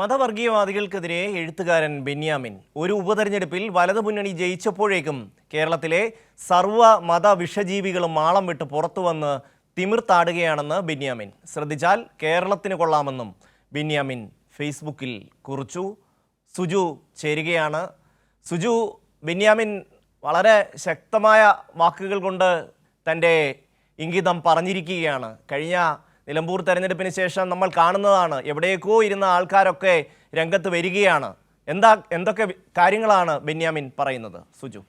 മതവർഗീയവാദികൾക്കെതിരെ എഴുത്തുകാരൻ ബെന്യാമിൻ ഒരു ഉപതെരഞ്ഞെടുപ്പിൽ വലതു മുന്നണി ജയിച്ചപ്പോഴേക്കും കേരളത്തിലെ സർവ മത വിഷജീവികളും മാളം വിട്ട് പുറത്തു വന്ന് തിമിർത്താടുകയാണെന്ന് ബെന്യാമിൻ. ശ്രദ്ധിച്ചാൽ കേരളത്തിന് കൊള്ളാമെന്നും ബെന്യാമിൻ ഫേസ്ബുക്കിൽ കുറിച്ചു. സുജു ചേരുകയാണ്. സുജു ബെന്യാമിൻ വളരെ ശക്തമായ വാക്കുകൾ കൊണ്ട് തന്റെ ഇംഗിതം പറഞ്ഞിരിക്കുകയാണ്. കഴിഞ്ഞ നിലമ്പൂർ തെരഞ്ഞെടുപ്പിന് ശേഷം നമ്മൾ കാണുന്നതാണ് എവിടേക്കോ ഇരുന്ന ആൾക്കാരൊക്കെ രംഗത്ത് വരികയാണ്. എന്താ എന്തൊക്കെ കാര്യങ്ങളാണ് ബെന്യാമിൻ പറയുന്നത്? സുജു.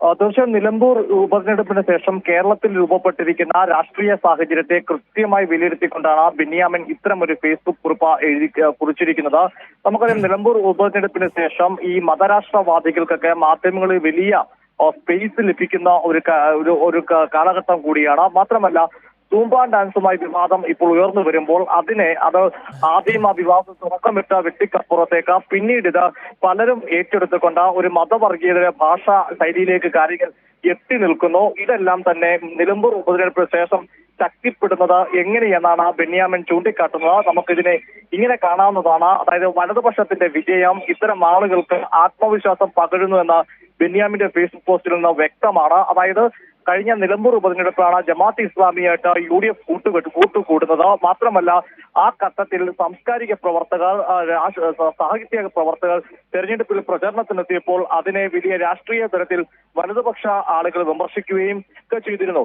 തീർച്ചയായും നിലമ്പൂർ ഉപതെരഞ്ഞെടുപ്പിന് ശേഷം കേരളത്തിൽ രൂപപ്പെട്ടിരിക്കുന്ന രാഷ്ട്രീയ സാഹചര്യത്തെ കൃത്യമായി വിലയിരുത്തിക്കൊണ്ടാണ് ബെന്യാമിൻ ഇത്തരം ഒരു ഫേസ്ബുക്ക് കുറിപ്പ് എഴുതി കുറിച്ചിരിക്കുന്നത്. നമുക്കറിയാം നിലമ്പൂർ ഉപതെരഞ്ഞെടുപ്പിന് ശേഷം ഈ മതരാഷ്ട്രവാദികൾക്കൊക്കെ മാധ്യമങ്ങളിൽ വലിയ സ്പേസ് ലഭിക്കുന്ന ഒരു ഒരു കാലഘട്ടം കൂടിയാണ്. മാത്രമല്ല സൂംബ ഡാൻസുമായി വിവാദം ഇപ്പോൾ ഉയർന്നു വരുമ്പോൾ അതിനെ അത് ആദ്യം ആ വിവാദം തുറക്കമിട്ട വ്യക്തിക്കപ്പുറത്തേക്ക് പിന്നീട് ഇത് പലരും ഏറ്റെടുത്തുകൊണ്ട് ഒരു മതവർഗീയതര ഭാഷ ശൈലിയിലേക്ക് കാര്യങ്ങൾ എത്തി നിൽക്കുന്നു. ഇതെല്ലാം തന്നെ നിലമ്പൂർ ഉപതെരഞ്ഞെടുപ്പിന് ശേഷം ശക്തിപ്പെടുന്നത് എങ്ങനെയെന്നാണ് ബെന്യാമൻ ചൂണ്ടിക്കാട്ടുന്നത്. നമുക്കിതിനെ ഇങ്ങനെ കാണാവുന്നതാണ്. അതായത് വലതുപക്ഷത്തിന്റെ വിജയം ഇത്തരം ആളുകൾക്ക് ആത്മവിശ്വാസം പകരുന്നു എന്ന ബെന്യാമിന്റെ ഫേസ്ബുക്ക് പോസ്റ്റിൽ നിന്ന് വ്യക്തമാണ്. അതായത് കഴിഞ്ഞ നിലമ്പൂർ ഉപതെരഞ്ഞെടുപ്പിലാണ് ജമാഅത്ത് ഇസ്ലാമിയായിട്ട് യു ഡി എഫ് കൂട്ടുകെട്ട് കൂട്ടുകൂടുന്നത് മാത്രമല്ല ആ ഘട്ടത്തിൽ സാംസ്കാരിക പ്രവർത്തകർ സാഹിത്യ പ്രവർത്തകർ തെരഞ്ഞെടുപ്പിൽ പ്രചരണത്തിനെത്തിയപ്പോൾ അതിനെ വലിയ രാഷ്ട്രീയ തലത്തിൽ വലതുപക്ഷ ആളുകൾ വിമർശിക്കുകയും ഒക്കെ ചെയ്തിരുന്നു.